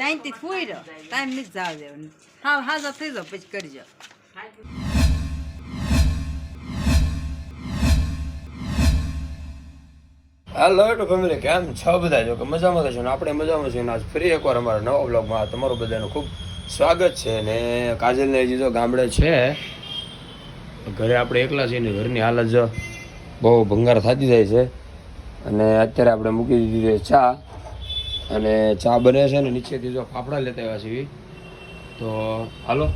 શાંતિથી ફૂઈ રહ્યો ટાઈમ નથી જાવ દેવાનું હા હાજર થઈ જાઓ પછી કરજો હેલો ટુ ફેમિલી કેમ છો બધા જો કે મજામાં છો ને આપણે મજામાં છીએ આજ ફરી એકવાર અમારા નવા બ્લોગમાં તમારું બધાનું ખૂબ સ્વાગત છે ને કાજલને હજી તો ગામડે છે ઘરે આપણે એકલા છીએ ને ઘરની હાલત જો બહુ ભંગાર થતી જાય છે અને અત્યારે આપણે મૂકી દીધી છે ચા અને ચા બને છે ને નીચેથી જો ફાફડા લેતા આવ્યા છીએ. તો હાલો,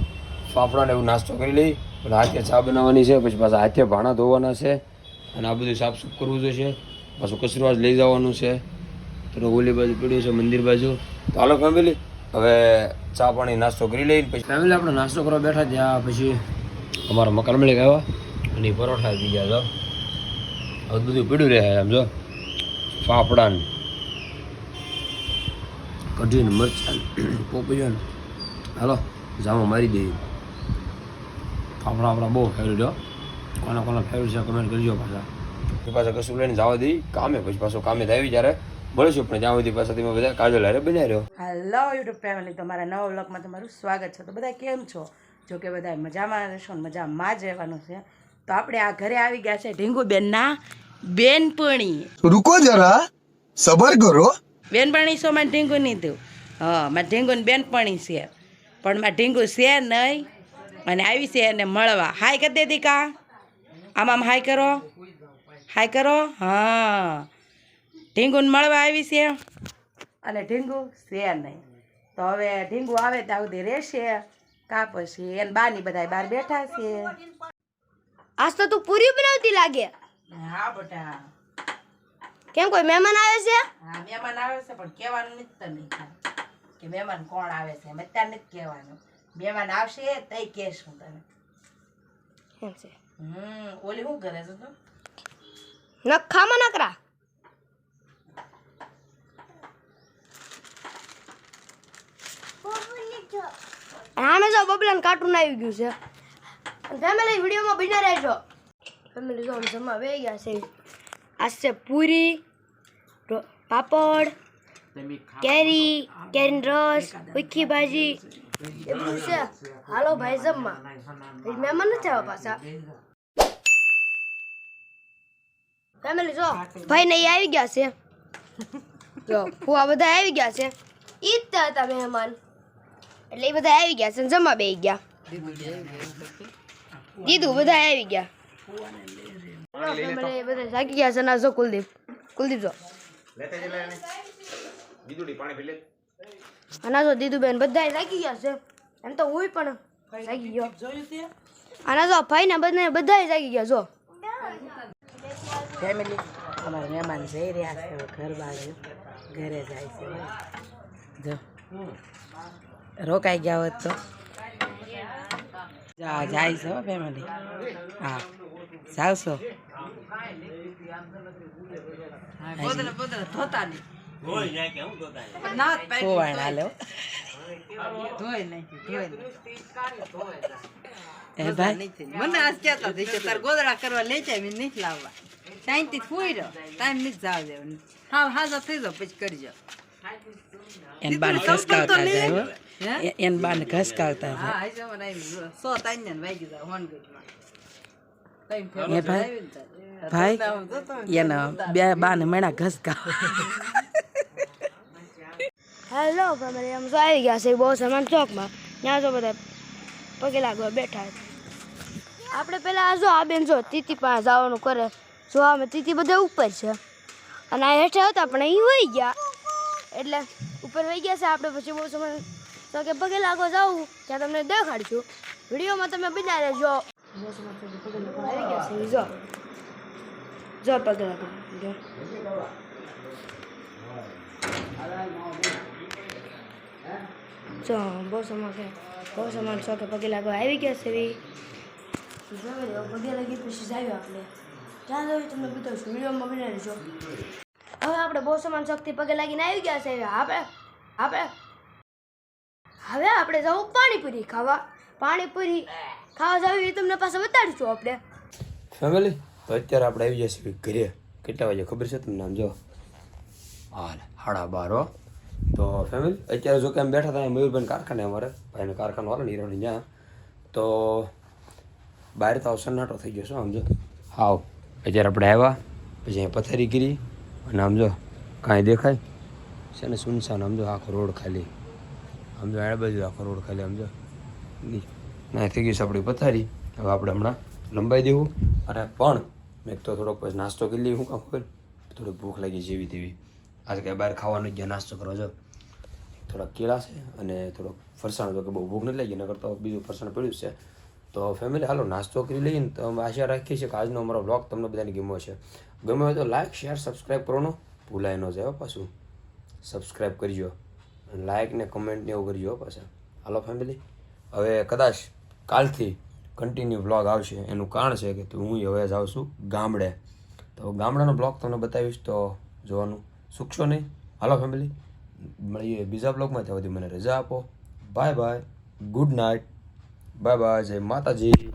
ફાફડાને એવું નાસ્તો કરી લઈ, અને હાથે ચા બનાવવાની છે, પછી પાછા હાથે ભાણા ધોવાના છે, અને આ બધું સાફ સુફ કરવું જોઈશે. પાછું કચરો લઈ જવાનું છે. તો ઓલી બાજુ પડ્યું છે, મંદિર બાજુ. તો હાલો ફેમિલી હવે ચા પાણી નાસ્તો કરી લઈને પછી ફેમિલી આપણે નાસ્તો કરવા બેઠા ત્યાં પછી અમારા મકાન મળી ગયા અને પરોઠા થઈ ગયા તો હવે બધું પીડ્યું રહે આમ, જો. કઢીને મરચાં પોપૈયાને હાલો જામો મારી દઈએ. ફાફડા આપણા બહુ ફેરું જો કોને કોને ફેરું છે કમેન્ટ કરજો પાછા. પાછા કશું લઈને જવા દઈ કામે. પછી પાછો કામે આવી જ્યારે મળીશું પણ જ્યાં સુધી પાછા તમે બધા કાજલ હારે બનાવી રહ્યો. હેલો યુટ્યુબ ફેમિલી તમારા નવા વ્લોગમાં તમારું સ્વાગત છે. તો બધા કેમ છો? જો કે બધા મજામાં રહેશો મજામાં જ રહેવાનું છે. તો આપણે આ ઘરે આવી ગયા છે ઢીંગુ બેનના બેનપણી રૂકો જરા સબર કરો. બેનપણી શો માં ઢીંગું નહીં દઉં હા મારે ઢીંગુની બેનપણી છે. પણ મારે ઢીંગુ છે નહીં. અને આવી છે એને મળવા. હાય કરી દે દીકા. આમ આમ હાય કરો. હાય કરો. હા. ઢીંગુને મળવા આવી છે. અને ઢીંગુ છે નહીં. તો હવે ઢીંગુ આવે ત્યાં સુધી રહેશે. કા પછી એને બાની બધા બહાર બેઠા છે. આજ તો તું પૂરી બનાવતી લાગે. હા બેટા. કેમ કોઈ મહેમાન આવે છે? હા મહેમાન આવે છે પણ કહેવાનું નથી તને કે મહેમાન કોણ આવે છે એમ અત્યારે નથી કહેવાનું. મહેમાન આવશે તઈ કહેશું તને એમ છે. હમ ઓલી શું કરે છે તું? નખામાં નકરા? આમે જો બબલન કાર્ટૂન આવી ગયું છે. ફેમિલી વિડીયોમાં બિના રહેજો. ફેમિલી જો જમવા બે ગયા છે. આ છે પૂરી પાપડ કેરી કેરીન રસ ઉખી ભાજી. એ બધું છે. હાલો ભાઈ જમવા. મહેમાન નથી આવ્યા પાછા. ફેમિલી જો. ભાઈ ને આવી ગયા છે. જો ફુવા બધા આવી ગયા છે. ઈ જ હતા મહેમાન. એટલે એ બધા આવી ગયા છે જમવા બે ગયા. દીધું બધા આવી ગયા. જાગી ગયા છે. ના જો કુલદીપ. કુલદીપ જો. આના જો દીદુબેન બધા જાગી ગયા છે. એમ તો હું પણ જાગી ગયો. આના જો ભાઈ ને બધા બધા જાગી ગયા જો. ફેમિલી અમારા મહેમાન જઈ રહ્યા છે ઘર બાજુ ઘરે જાય છે. જો. રોકાઈ ગયા હોત તો. જા જાય છે ફેમિલી હા. જાવશો. હો. ગોદડા કરવા લઈ જાય નથી લાવવા. શાંતિ ફૂઈ રહ્યો ટાઈમ નથી જાવ દેવાનું. હા હાજર થઈ જાવ પછી કરજો. એન બાને ઘસકાવતા જાય હો. એન બાને ઘસકાવતા જાય. ભાઈ, એના બે બાને મેણા ઘસકાવ. હેલો ફેમિલી આમ તો આવી ગયા છે બહુ સમાન ચોકમાં. ત્યાં જો બધા પગે લાગવા બેઠા આપણે આ જો આ બેન જો તીતી પાસે જવાનું કરે. જો અમે તીતી બધા ઉપર છે. અને આ હેઠે હતા પણ અહીં વહી ગયા. એટલે ઉપર વહી ગયા છે આપણે પછી બહુ સમાન તો કે પગે લાગો જાવું ત્યાં તમને દેખાડશું. વિડીયોમાં તમે બના રહેજો. આવી ગયા છે જો. જો પગે લાગો. જો. જો બહુ સમાજ છે બહુ સમાન છો કે પગે લાગવા આવી ગયા છે એવી પગે લાગી પછી જ આવ્યો આપણે. ત્યાં જવું તમને બતાવશું. વિડીયોમાં બની રહેજો. હવે આપણે બહુ સમાન શક્તિ પગે લાગીને આવી ગયા છે. આપણે આપણે, હવે આપણે જવું પાણીપુરી ખાવા. પાણીપુરી ખાવા જવી એ તમને પાસે બતાડીશું આપણે. ફેમિલી તો અત્યારે આપણે આવી જશે ઘરે. કેટલા વાગે ખબર છે તમને આમ જો? હાલ, સાડા બાર તો ફેમિલી અત્યારે જો કે એમ બેઠા હતા મયુરભાઈ કારખાને અમારે. ભાઈને કારખાનો વાળો નીરવણી ત્યાં. તો બહાર તો સન્નાટો થઈ ગયો શું સમજો હાવ, અત્યારે આપણે આવ્યા, પછી અહીંયા પથારી કરી. અને સમજો કાંઈ દેખાય? છે ને સુનસાન સમજો આખો રોડ ખાલી. સમજો આ બાજુ આખો રોડ ખાલી સમજો ના થઈ ગયું છે આપણી પથારી. હવે આપણે હમણાં લંબાઈ દેવું. અને પણ મેં તો થોડોક પછી નાસ્તો કરી લઈએ શું કામ ખબર થોડી ભૂખ લાગી જેવી તેવી. આજે કાંઈ બહાર ખાવાનું જ ગયા નાસ્તો કરો છો થોડાક કેળા છે અને થોડોક ફરસાણ તો કે બહુ ભૂખ નથી લાગી નકર તો બીજું ફરસાણ પડ્યું છે. તો ફેમિલી હાલો, નાસ્તો કરી લઈએ ને તો અમે આશા રાખીએ છીએ કે આજનો અમારો બ્લોગ તમને બધાને ગમ્યો છે ગમે હોય તો લાઇક શેર સબસ્ક્રાઈબ કરવાનો ભૂલાય ન જાય પાછું. સબસ્ક્રાઈબ કરજો. લાઇક ને કમેન્ટ ને એવું કરજો પાછા. હાલો ફેમિલી હવે કદાચ કાલથી કન્ટિન્યુ બ્લોગ આવશે. એનું કારણ છે કે હું હવે જાઉં છું ગામડે. તો ગામડાનો બ્લોગ તમને બતાવીશ તો જોવાનું. સુખશો નહીં? હાલો ફેમિલી મળીએ બીજા બ્લોગમાં ત્યાં સુધી મને રજા આપો. Bye bye good night bye bye જય માતાજી.